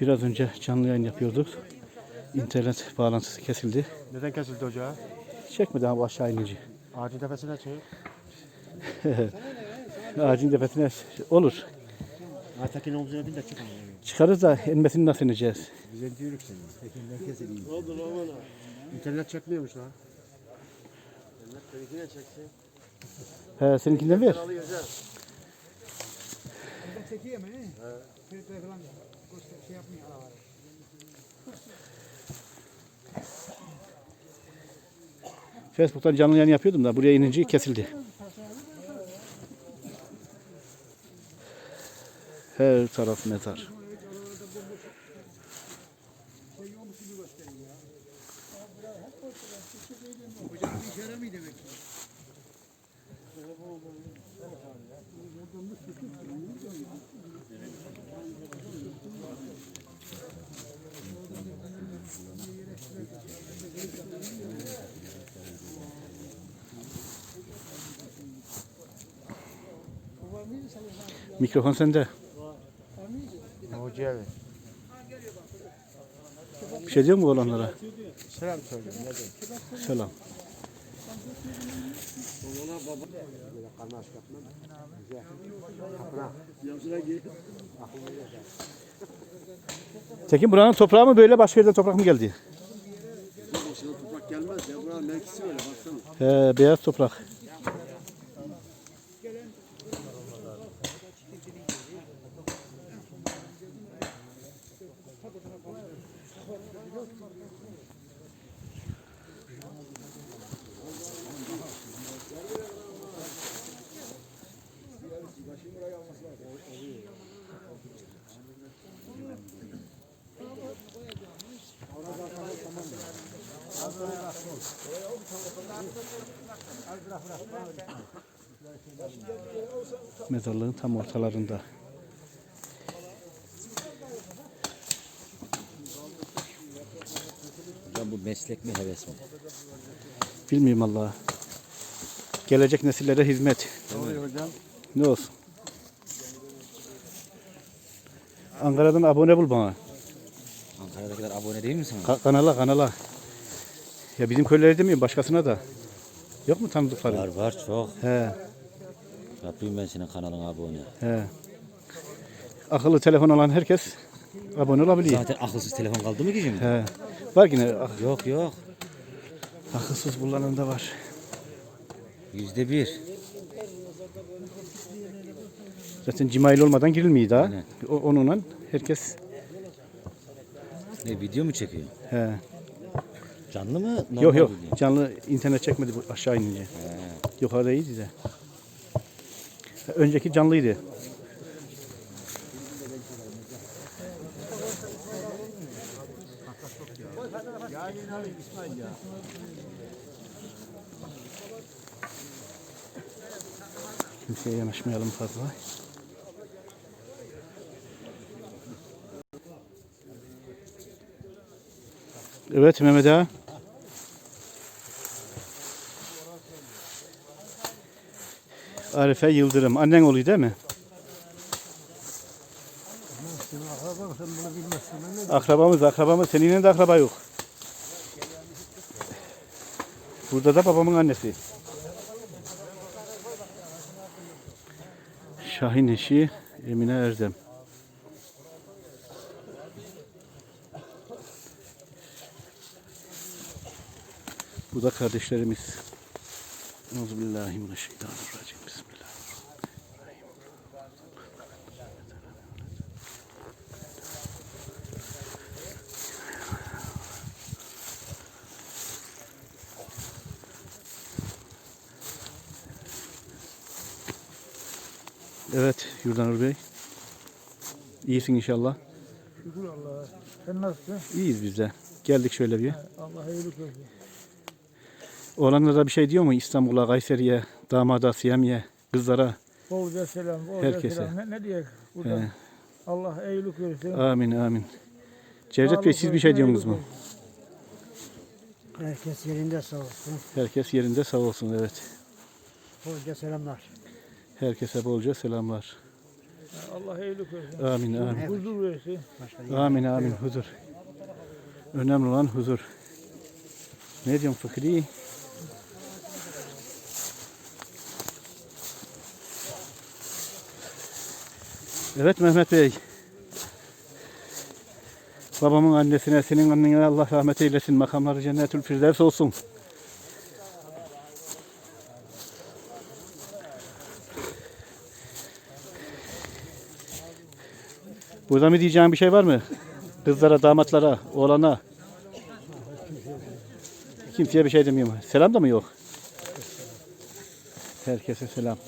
Biraz önce canlı yayın yapıyorduk. İnternet bağlantısı kesildi. Neden kesildi ocağı? Çekmedi ama aşağı inici. Ağacın tepesine çık. Ağacın tepesine olur. Aytekin omzuna bin de çık. Çıkarız da inmesini nasıl ineceğiz? Bize diyoruz seni. Tekinden kesileyim. Oldu lan İnternet çekmiyormuş lan. İnternet benimkine çeksin. He, seninkinden ver. Alıyoruz ha. Çekiyor mu? Filtre falan Facebook'tan canlı yayın yapıyordum da buraya inince kesildi. Her taraf mezar. Hocam bir işe yaramıyor demek ki. Mikrofon sende. Hoca evi. Bir şey diyor mu olanlara? Selam söylüyorum. Ne diyeyim? Selam. Böyle. Tekin buranın toprağı mı böyle başka yerden toprak mı geldi? Boşuna toprak gelmez ya. Buranın mevkisi öyle baksana. He, beyaz toprak. Al bırak bırak. Mezarlığın tam ortalarında. Hocam bu meslek mi heves mi? Bilmiyorum Allah. Gelecek nesillere hizmet. Oluyor hocam. Ne olsun. Ankara'dan abone bul bana. Ankara'dakiler abone değil mi sana? Ka- kanala kanala. Ya bizim köylere demiyorum başkasına da. Yok mu tanıdıkları? Var var çok. He, Yapayım ben senin kanalına abone. he. Akıllı telefon olan herkes abone olabiliyor. Zaten akılsız telefon kaldı mı ki şimdi? He. Var yine ak- Yok yok. akılsız kullanan da var. Yüzde bir. Zaten cimail olmadan girilmiyor daha. Aynen. O, onunla herkes Ne video mu çekiyor? he. Canlı mı? Normal Yok yok video? canlı internet çekmedi bu aşağı inince. Yukarıda iyiydi de. Önceki canlıydı. Kimseye yanaşmayalım fazla. Evet Mehmet Ağa. Arife Yıldırım. Annen oluyor değil mi? Akrabamız, akrabamız. Seninle de akraba yok. Burada da babamın annesi. Şahin eşi Emine Erdem. Bu da kardeşlerimiz. Euzubillahimineşşeytanirracim. Evet Yurdanur Bey. İyisin inşallah. Şükür Allah'a. Sen nasılsın? İyiyiz biz de. Geldik şöyle bir. Allah iyilik versin. Oğlanlara da bir şey diyor mu İstanbul'a, Kayseri'ye, damada, Siyami'ye, kızlara? Bolca selam, bolca Herkese. selam. Ne, ne diyek buradan? He. Allah iyilik versin. Amin amin. Cevdet Bey siz bir şey diyorsunuz mu? Herkes yerinde sağ olsun. Herkes yerinde sağ olsun evet. Bolca selamlar. Herkese bolca selamlar. Allah iyilik versin. Amin amin. Huzur versin. Amin amin huzur. Önemli olan huzur. Ne diyorsun Fıkri? Evet Mehmet Bey. Babamın annesine, senin annene Allah rahmet eylesin. Makamları cennetül firdevs olsun. Burada mı diyeceğin bir şey var mı? Kızlara, damatlara, oğlana. Kimseye bir şey demiyorum. Selam da mı yok? Herkese selam.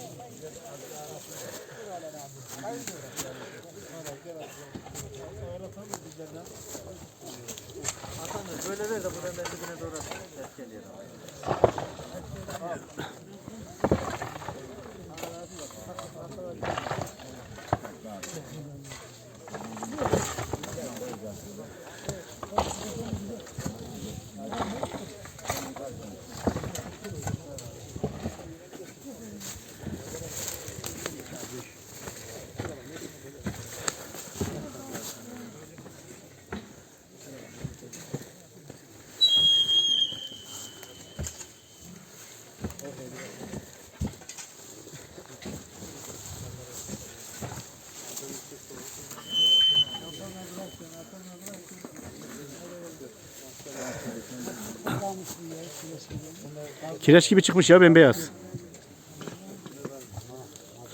Kireç gibi çıkmış ya bembeyaz.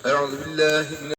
Euzu